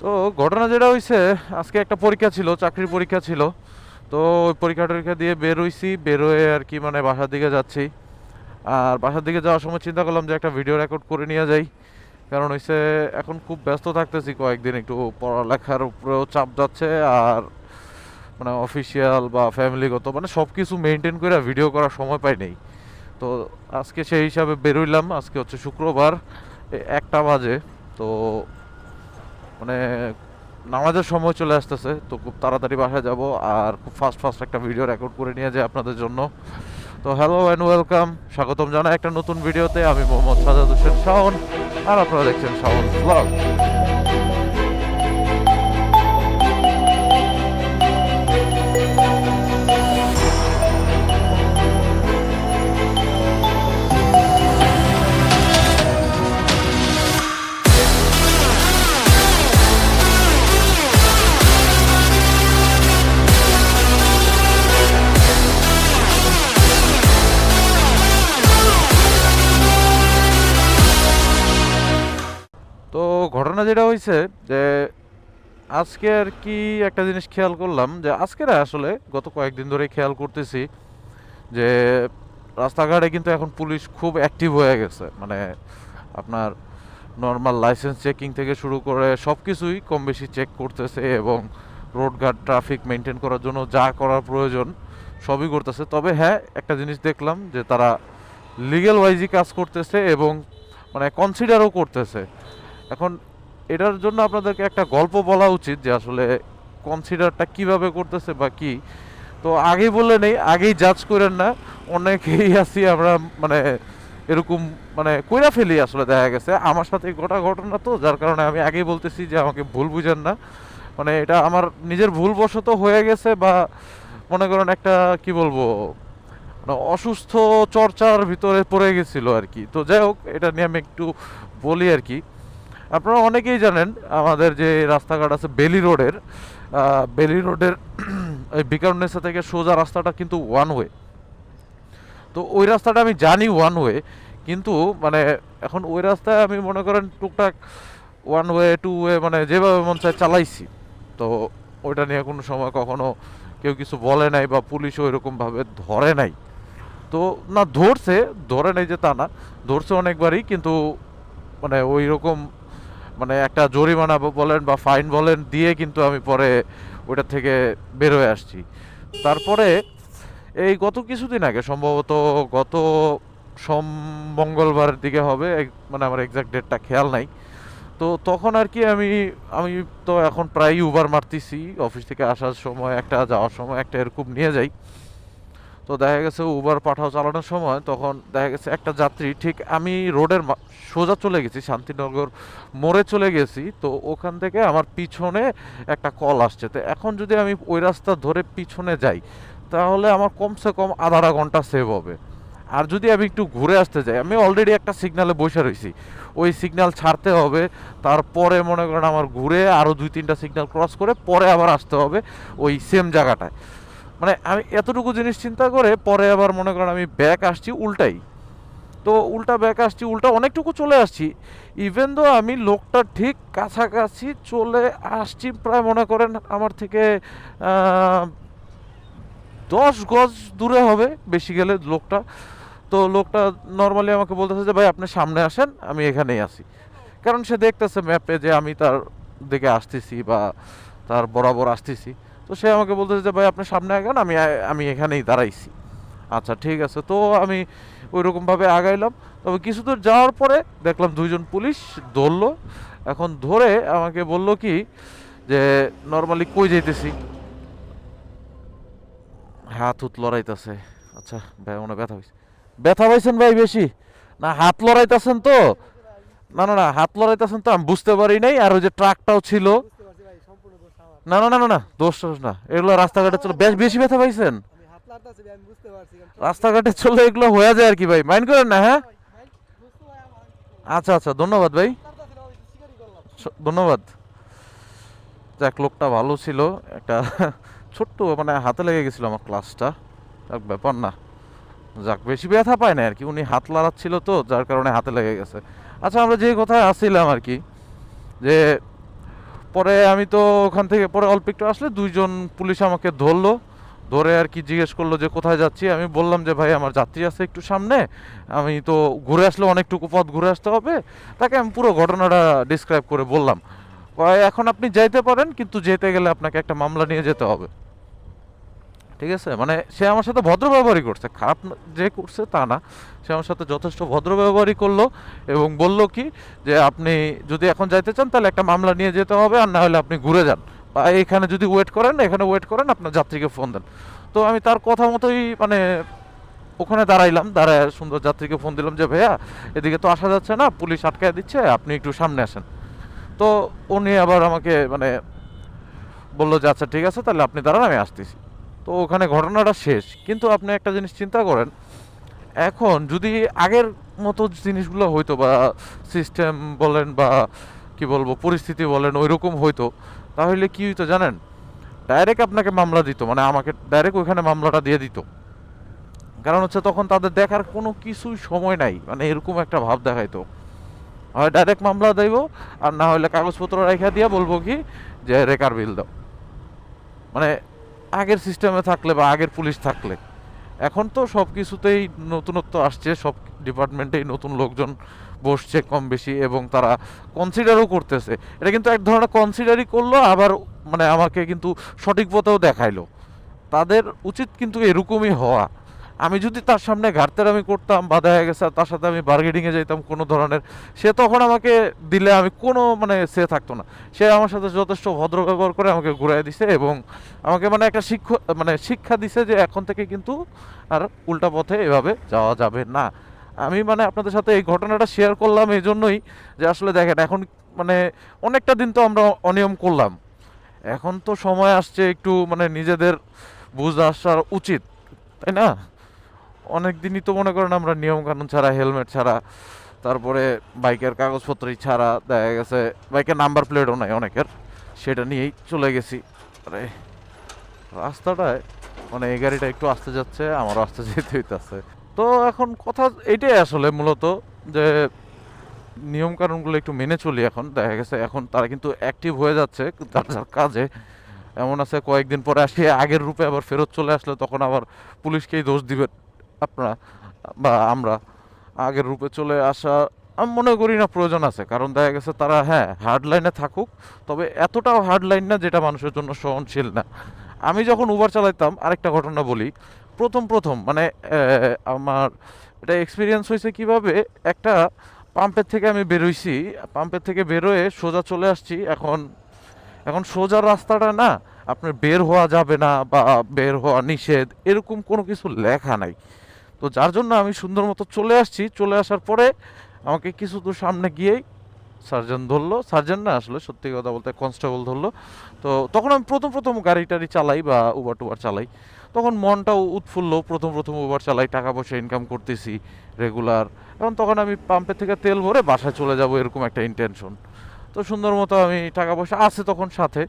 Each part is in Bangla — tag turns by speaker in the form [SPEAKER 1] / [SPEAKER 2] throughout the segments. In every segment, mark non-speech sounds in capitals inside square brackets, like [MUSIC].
[SPEAKER 1] তো ঘটনা যেটা হয়েছে আজকে একটা পরীক্ষা ছিল, চাকরির পরীক্ষা ছিল। তো ওই পরীক্ষা টরীক্ষা দিয়ে বের হইছি, বের হয়ে আর কি মানে বাসার দিকে যাচ্ছি। আর বাসার দিকে যাওয়ার সময় চিন্তা করলাম যে একটা ভিডিও রেকর্ড করে নিয়ে যাই। কারণ হইছে, এখন খুব ব্যস্ত থাকতেছি কয়েকদিন, একটু পড়ালেখার উপরেও চাপ যাচ্ছে আর মানে অফিসিয়াল বা ফ্যামিলিগত মানে সব কিছু মেনটেন করে ভিডিও করার সময় পাই নেই। তো আজকে সেই হিসাবে বেরোইলাম আজকে হচ্ছে শুক্রবার একটা বাজে। তো মানে নামাজের সময় চলে আসতেছে, তো খুব তাড়াতাড়ি বাসায় যাব আর খুব ফাস্ট ফাস্ট একটা ভিডিও রেকর্ড করে নিয়ে যাই আপনাদের জন্য। তো হ্যালো অ্যান্ড ওয়েলকাম স্বাগতম জানাই একটা নতুন ভিডিওতে আমি মোহাম্মদ সাজাদ হোসেন শাওন, আর আপনারা দেখছেন শাওন ব্লগ ঘটনা যেটা হয়েছে যে আজকে আর কি একটা জিনিস খেয়াল করলাম যে আজকে আসলে গত কয়েকদিন ধরে খেয়াল করতেছি যে রাস্তাঘাটে কিন্তু এখন পুলিশ খুব অ্যাক্টিভ হয়ে গেছে। মানে আপনার নর্মাল লাইসেন্স চেকিং থেকে শুরু করে সব কিছুই কম বেশি চেক করতেছে এবং রোডঘাট ট্রাফিক মেনটেন করার জন্য যা করার প্রয়োজন সবই করতেছে। তবে হ্যাঁ একটা জিনিস দেখলাম যে তারা লিগ্যাল ওয়াইজই কাজ করতেছে এবং মানে কনসিডারও করতেছে। এখন এটার জন্য আপনাদেরকে একটা গল্প বলা উচিত যে আসলে কনসিডারটা কীভাবে করতেছে বা কি। তো আগে বলে নেই, আগেই জাজ করেন না। অনেকেই আছি আমরা মানে এরকম মানে কইরা ফেলি আসলে দেখা গেছে। আমার সাথে ঘটা ঘটনা তো, যার কারণে আমি আগেই বলতেছি যে আমাকে ভুল বুঝেন না। মানে এটা আমার নিজের ভুলবশত হয়ে গেছে বা মনে করেন একটা, কি বলব মানে অসুস্থ চর্চার ভিতরে পড়ে গেছিল আর কি। তো যাই হোক, এটা নিয়ে আমি একটু বলি আর কি। আপনারা অনেকেই জানেন, আমাদের যে রাস্তাঘাট আছে বেলি রোডের বেলি রোডের [CLEARS THROAT] ওই বিকারুনেসা থেকে সোজা রাস্তাটা কিন্তু ওয়ান ওয়ে তো ওই রাস্তাটা আমি জানি ওয়ান ওয়ে কিন্তু মানে এখন ওই রাস্তায় আমি মনে করেন টুকটাক ওয়ান ওয়ে টু ওয়ে মানে যেভাবে মন চায় চালাইছি। তো ওইটা নিয়ে কোনো সময় কখনো কেউ কিছু বলে নাই বা পুলিশও ওইরকমভাবে ধরে নাই। তো না, ধরছে, ধরে নাই যে তা না, ধরছে অনেকবারই, কিন্তু মানে ওই রকম মানে একটা জরিমানা বলেন বা ফাইন বলেন দিয়ে কিন্তু আমি পরে ওইটা থেকে বের হয়ে আসছি। তারপরে এই গত কিছুদিন আগে, সম্ভবত গত সোম মঙ্গলবারের দিকে হবে মানে আমার এক্সাক্ট ডেটটা খেয়াল নাই। তো তখন আর কি আমি আমি তো এখন প্রায়ই উবার মারতেছি, অফিস থেকে আসার সময় একটা, যাওয়ার সময় একটা এরকম নিয়ে যাই। তো দেখা গেছে উবার পাঠাও চালানোর সময় তখন দেখা গেছে একটা যাত্রী, ঠিক আমি রোডের সোজা চলে গেছি, শান্তিনগর মোড়ে চলে গেছি, তো ওখান থেকে আমার পিছনে একটা কল আসছে। তো এখন যদি আমি ওই রাস্তা ধরে পিছনে যাই, তাহলে আমার কমসে কম আধা আধা ঘণ্টা সেভ হবে। আর যদি আমি একটু ঘুরে আসতে যাই, আমি অলরেডি একটা সিগনালে বসে রয়েছি। ওই সিগনাল ছাড়তে হবে, তারপরে মনে করেন আমার ঘুরে আরও দুই তিনটা সিগনাল ক্রস করে পরে আবার আসতে হবে ওই সেম জায়গাটায়। মানে আমি এতটুকু জিনিস চিন্তা করে পরে আবার মনে করেন আমি ব্যাক আসছি উল্টাই। তো উল্টা ব্যাক আসছি, উল্টা অনেকটুকু চলে আসছি। ইভেন দো আমি লোকটা ঠিক কাছাকাছি চলে আসছি প্রায় মনে করেন আমার থেকে দশ গজ দূরে হবে বেশি গেলে লোকটা। তো লোকটা নর্মালি আমাকে বলতেছে যে, ভাই, আপনি সামনে আসেন, আমি এখানেই আছি। কারণ সে দেখতেছে ম্যাপে যে আমি তার দিকে আসতেছি বা তার বরাবর আসতেছি। তো সে আমাকে বলতেছে যে, ভাই, আপনি সামনে আগান, আমি আমি এখানেই দাঁড়াইছি। আচ্ছা ঠিক আছে। তো আমি ওই রকমভাবে আগাইলাম। তবে কিছু দূর যাওয়ার পরে দেখলাম দুইজন পুলিশ ধরলো। এখন ধরে আমাকে বলল কি যে, নর্মালি কই যাইতেছি? হাত হুত লড়াইতেছে। আচ্ছা ভাই, মনে ব্যথা হয়েছে ব্যথা পাইছেন ভাই বেশি? না, হাত লড়াইতেছেন তো? না না না, হাত লড়াইতেছেন তো, আমি বুঝতে পারি নাই। আর ওই যে ট্রাকটাও ছিল
[SPEAKER 2] বুঝতে পারছি ভাই সম্পূর্ণ দোষ আমার
[SPEAKER 1] না না না না দোষ টোষ না। এগুলো রাস্তাঘাটে চলে বেশ বেশি ব্যথা পাইছেন। রাস্তাঘাটে চলে এগুলো হয়ে যায় আর কি ভাই। মাইন্ড করেন না হ্যাঁ? আচ্ছা আচ্ছা ধন্যবাদ ভাই। ধন্যবাদ। যাক, লোকটা ভালো ছিল। একটা [LAUGHS] ছোট্ট মানে হাতে লেগে গেছিল আমার ক্লাসটা। যাক, ব্যাপার না। যাক, বেশি ব্যথা পায় না আর কি। উনি হাত লাড়াচ্ছিল তো, যার কারণে হাতে লেগে গেছে। আচ্ছা আমরা যে কথায় আসছিলাম আর কি, যে পরে আমি তো ওখান থেকে, পরে অল্প একটু আসলে দুইজন পুলিশ আমাকে ধরলো। ধরে আর কি জিজ্ঞেস করল যে কোথায় যাচ্ছি? আমি বললাম যে, ভাই, আমার যাত্রী আছে একটু সামনে। আমি তো ঘুরে আসলে অনেকটুকু পথ ঘুরে আসতে হবে। তাকে আমি পুরো ঘটনাটা ডিসক্রাইব করে বললাম। এখন আপনি যাইতে পারেন, কিন্তু যেতে গেলে আপনাকে একটা মামলা নিয়ে যেতে হবে। ঠিক আছে? মানে সে আমার সাথে ভদ্র ব্যবহারই করছে। খারাপ যে করছে তা না। সে আমার সাথে যথেষ্ট ভদ্র ব্যবহারই করল এবং বলল কি যে, আপনি যদি এখন যাইতে চান, তাহলে একটা মামলা নিয়ে যেতে হবে আর না হলে আপনি ঘুরে যান। বা এখানে যদি ওয়েট করেন, এখানে ওয়েট করেন, আপনার যাত্রীকে ফোন দেন। তো আমি তার কথা মতোই মানে ওখানে দাঁড়াইলাম, দাঁড়ায় সুন্দর যাত্রীকে ফোন দিলাম যে, ভাইয়া, এদিকে তো আসা যাচ্ছে না, পুলিশ আটকায় দিচ্ছে, আপনি একটু সামনে আসেন। তো উনি আবার আমাকে মানে বলল যে আচ্ছা ঠিক আছে, তাহলে আপনি দাঁড়ান, আমি আসতেছি। তো ওখানে ঘটনাটা শেষ। কিন্তু আপনি একটা জিনিস চিন্তা করেন, এখন যদি আগের মতো জিনিসগুলো হইতো বা সিস্টেম বলেন বা কি বলব, পরিস্থিতি বলেন ওই রকম হইতো, তাহলে কি হইতো জানেন? ডাইরেক্ট আপনাকে মামলা দিত মানে আমাকে ডাইরেক্ট ওইখানে মামলাটা দিয়ে দিত। কারণ হচ্ছে তখন তাদের দেখার কোনো কিছুই সময় নাই মানে এরকম একটা ভাব দেখাইতো। হয় ডাইরেক্ট মামলা দেব, আর না হলে কাগজপত্র রেখা দিয়ে বলব কি, যে রেকার বিল দাও। মানে আগের সিস্টেমে থাকলে বা আগের পুলিশ থাকলে। এখন তো সব কিছুতেই নতুনত্ব আসছে, সব ডিপার্টমেন্টেই নতুন লোকজন বসছে কম বেশি এবং তারা কনসিডারও করতেছে। এটা কিন্তু এক ধরনের কনসিডারই করল, আবার মানে আমাকে কিন্তু সঠিক পথেও দেখাইলো। তাদের উচিত কিন্তু এরকমই হওয়া। আমি যদি তার সামনে ঘাটতেরামি করতাম বা দেখা গেছে তার সাথে আমি বার্গেনিংয়ে যেতাম কোনো ধরনের, সে তখন আমাকে দিলে আমি কোনো মানে সে থাকতো না। সে আমার সাথে যথেষ্ট ভদ্র ব্যবহার করে আমাকে ঘুরাই দিছে এবং আমাকে মানে একটা শিক্ষা মানে শিক্ষা দিছে যে এখন থেকে কিন্তু আর উল্টা পথে এভাবে যাওয়া যাবে না। আমি মানে আপনাদের সাথে এই ঘটনাটা শেয়ার করলাম এই জন্যই যে আসলে দেখেন, এখন মানে অনেকটা দিন তো আমরা অনিয়ম করলাম। এখন তো সময় আসছে একটু মানে নিজেদের বুঝ আসার উচিত, তাই না? অনেক দিনই তো মনে করেন আমরা নিয়ম কানুন ছাড়া, হেলমেট ছাড়া, তারপরে বাইকের কাগজপত্রই ছাড়া দেখা গেছে, বাইকের নাম্বার প্লেটও নাই অনেকের, সেটা নিয়েই চলে গেছি। আরে, রাস্তাটায় মানে এই গাড়িটা একটু আসতে যাচ্ছে, আমারও আসতে যেতে হইতেছে। তো এখন কথা এটাই আসলে মূলত যে নিয়ম কানুনগুলো একটু মেনে চলি এখন, দেখা গেছে এখন তারা কিন্তু অ্যাক্টিভ হয়ে যাচ্ছে তার যার কাজে। এমন আছে, কয়েকদিন পরে আসি আগের রূপে আবার ফেরত চলে আসলে তখন আবার পুলিশকেই দোষ দিবেন। আপনারা বা আমরা আগের রূপে চলে আসা, আমি মনে করি না প্রয়োজন আছে। কারণ দেখা গেছে তারা হ্যাঁ হার্ড লাইনে থাকুক, তবে এতটাও হার্ড লাইন না যেটা মানুষের জন্য সহনশীল না। আমি যখন উবার চালাইতাম, আরেকটা ঘটনা বলি। প্রথম প্রথম মানে আমার এটা এক্সপিরিয়েন্স হয়েছে কীভাবে? একটা পাম্পের থেকে আমি বেরোইছি পাম্পের থেকে বেরোয় সোজা চলে আসছি। এখন এখন সোজা রাস্তাটা না, আপনার বের হওয়া যাবে না বা বের হওয়া নিষেধ, এরকম কোনো কিছু লেখা নাই। তো যার জন্য আমি সুন্দর মতো চলে আসছি। চলে আসার পরে আমাকে কিছু দূর সামনে গিয়েই সার্জন ধরলো। সার্জন না আসলে সত্যি কথা বলতে কনস্টেবল ধরলো। তো তখন আমি প্রথম প্রথম গাড়ি টাড়ি চালাই বা উবার টুবার চালাই। তখন মনটাও উৎফুল্ল। প্রথম প্রথম উবার চালাই, টাকা পয়সা ইনকাম করতেছি রেগুলার এখন তখন আমি পাম্পের থেকে তেল ভরে বাসায় চলে যাব এরকম একটা ইন্টেনশন তো সুন্দর মতো আমি টাকা পয়সা আছে তখন সাথে।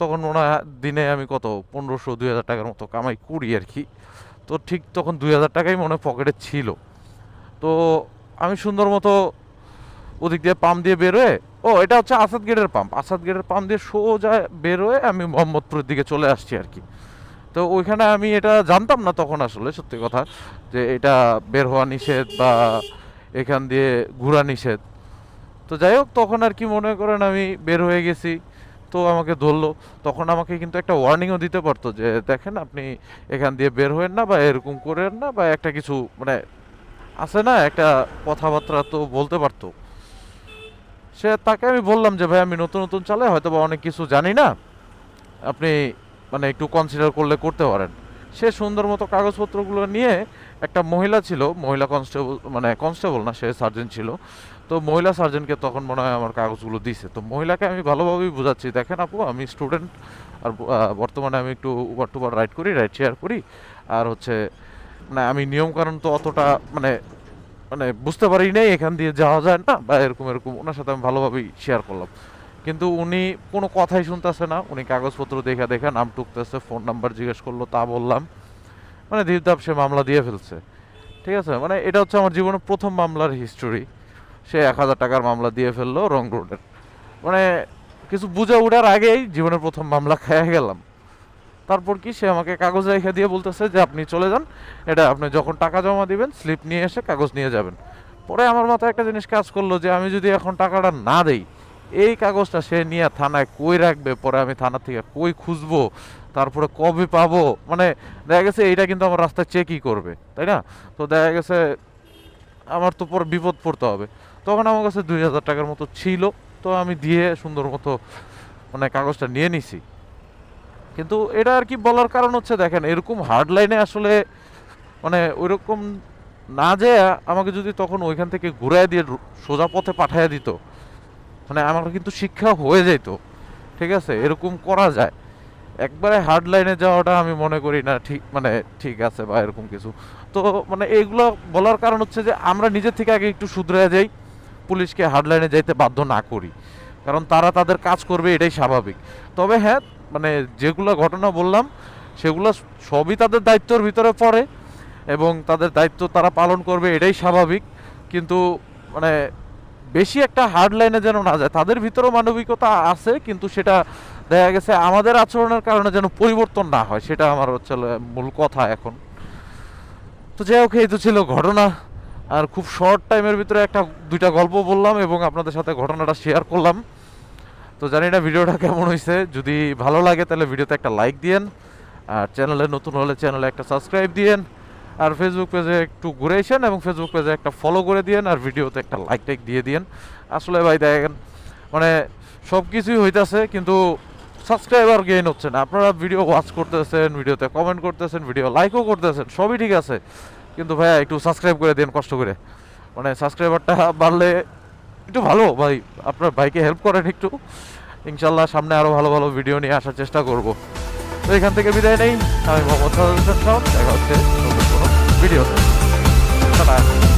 [SPEAKER 1] তখন মনে দিনে আমি কত? পনেরোশো, দুই হাজার টাকার মতো কামাই করি আর কি। তো ঠিক তখন দুই হাজার টাকাই মনে পকেটে ছিল। তো আমি সুন্দর মতো ওদিক দিয়ে পাম্প দিয়ে বেরোয় ও, এটা হচ্ছে আসাদ গেটের পাম্প। আসাদ গেটের পাম্প দিয়ে সোজা বেরোয় আমি মোহাম্মদপুরের দিকে চলে আসছি আর কি। তো ওইখানে আমি এটা জানতাম না তখন আসলে, সত্যি কথা, যে এটা বের হওয়া নিষেধ বা এখান দিয়ে ঘোরা নিষেধ। তো যাই হোক, তখন আর কি মনে করেন আমি বের হয়ে গেছি। তো আমাকে ধরলো। তখন আমাকে কিন্তু একটা ওয়ার্নিংও দিতে পারতো যে, দেখেন আপনি এখান দিয়ে বের হয়েন না বা এরকম করেন না বা একটা কিছু মানে আছে না, একটা কথাবার্তা তো বলতে পারতো। সে তাকে আমি বললাম যে, ভাই, আমি নতুন নতুন চালাই হয়তো বা অনেক কিছু জানি না। আপনি মানে একটু কনসিডার করলে করতে পারেন। সে সুন্দর মতো কাগজপত্রগুলো নিয়ে একটা মহিলা ছিল, মহিলা কনস্টেবল মানে কনস্টেবল না, সে সার্জন ছিল। তো মহিলা সার্জনকে তখন মনে হয় আমার কাগজগুলো দিছে। তো মহিলাকে আমি ভালোভাবেই বোঝাচ্ছি। দেখেন আপু, আমি স্টুডেন্ট আর বর্তমানে আমি একটু উবার টুবার রাইড করি রাইড শেয়ার করি। আর হচ্ছে মানে আমি নিয়মকানুন তো অতটা মানে মানে বুঝতে পারি নাই, এখান দিয়ে যাওয়া যায় না, বা এরকম এরকম। ওনার সাথে আমি ভালোভাবেই শেয়ার করলাম। কিন্তু উনি কোনো কথাই শুনতেছে না। উনি কাগজপত্র দেখা দেখে নাম টুকতেছে ফোন নাম্বার জিজ্ঞেস করল, তা বললাম। মানে ধীরধাপ সে মামলা দিয়ে ফেলছে। ঠিক আছে? মানে এটা হচ্ছে আমার জীবনের প্রথম মামলার হিস্টোরি সে এক হাজার টাকার মামলা দিয়ে ফেলল রং রোডের। মানে কিছু বুঝে ওঠার আগেই জীবনের প্রথম মামলা খেয়ে গেলাম। তারপর কি সে আমাকে কাগজ রেখে দিয়ে বলতেছে যে, আপনি চলে যান। এটা আপনি যখন টাকা জমা দিবেন, স্লিপ নিয়ে এসে কাগজ নিয়ে যাবেন। পরে আমার মাথায় একটা জিনিস কাজ করল যে, আমি যদি এখন টাকাটা না দেই, এই কাগজটা সে নিয়ে থানায় কই রাখবে? পরে আমি থানা থেকে কই খুঁজবো? তারপরে কবে পাবো? মানে দেখা গেছে এইটা কিন্তু আমার রাস্তায় চেকই করবে, তাই না? তো দেখা গেছে আমার তো পর বিপদ পড়তে হবে। তখন আমার কাছে দুই হাজার টাকার মতো ছিল, তো আমি দিয়ে সুন্দর মতো মানে কাগজটা নিয়ে নিছি। কিন্তু এটা আর কি বলার কারণ হচ্ছে, দেখেন, এরকম হার্ড লাইনে আসলে মানে ওইরকম না যে আমাকে যদি তখন ওইখান থেকে ঘুরাই দিয়ে সোজা পথে পাঠিয়ে দিত মানে আমার কিন্তু শিক্ষা হয়ে যেত ঠিক আছে? এরকম করা যায়। একবারে হার্ড লাইনে যাওয়াটা আমি মনে করি না ঠিক মানে ঠিক আছে বা এরকম কিছু। তো মানে এইগুলো বলার কারণ হচ্ছে যে আমরা নিজের থেকে আগে একটু শুধরে যাই, পুলিশকে হার্ড লাইনে যাইতে বাধ্য না করি। কারণ তারা তাদের কাজ করবে, এটাই স্বাভাবিক। তবে হ্যাঁ মানে যেগুলো ঘটনা বললাম, সেগুলো সবই তাদের দায়িত্বর ভিতরে পড়ে এবং তাদের দায়িত্ব তারা পালন করবে, এটাই স্বাভাবিক। কিন্তু মানে বেশি একটা হার্ড লাইনে যেন না যায়। তাদের ভিতরেও মানবিকতা আছে, কিন্তু সেটা দেখা গেছে আমাদের আচরণের কারণে যেন পরিবর্তন না হয়, সেটা আমার হচ্ছে মূল কথা এখন। তো যাই হোক, এই তো ছিল ঘটনা। আর খুব শর্ট টাইমের ভিতরে একটা, দুইটা গল্প বললাম এবং আপনাদের সাথে ঘটনাটা শেয়ার করলাম। তো জানি না ভিডিওটা কেমন হয়েছে যদি ভালো লাগে, তাহলে ভিডিওতে একটা লাইক দিয়েন। আর চ্যানেলে নতুন হলে চ্যানেলে একটা সাবস্ক্রাইব দিয়েন। আর ফেসবুক পেজে একটু ঘুরে এসেন এবং ফেসবুক পেজে একটা ফলো করে দিয়েন আর ভিডিওতে একটা লাইক টাইক দিয়ে দিয়েন। আসলে ভাই দেখেন মানে সব কিছুই হইতাছে কিন্তু সাবস্ক্রাইবার গেইন হচ্ছে না। আপনারা ভিডিও ওয়াচ করতেছেন ভিডিওতে কমেন্ট করতেছেন ভিডিও লাইকও করতেছেন, সবই ঠিক আছে। কিন্তু ভাইয়া একটু সাবস্ক্রাইব করে দেন কষ্ট করে। মানে সাবস্ক্রাইবারটা বাড়লে একটু ভালো ভাই, আপনার ভাইকে হেল্প করেন একটু। ইনশাল্লাহ সামনে আরও ভালো ভালো ভিডিও নিয়ে আসার চেষ্টা করব। তো এখান থেকে বিদায় নেই। আমি মোহাম্মদ সাউন্ড দেখা হচ্ছে নতুন কোনো ভিডিওতে টাটা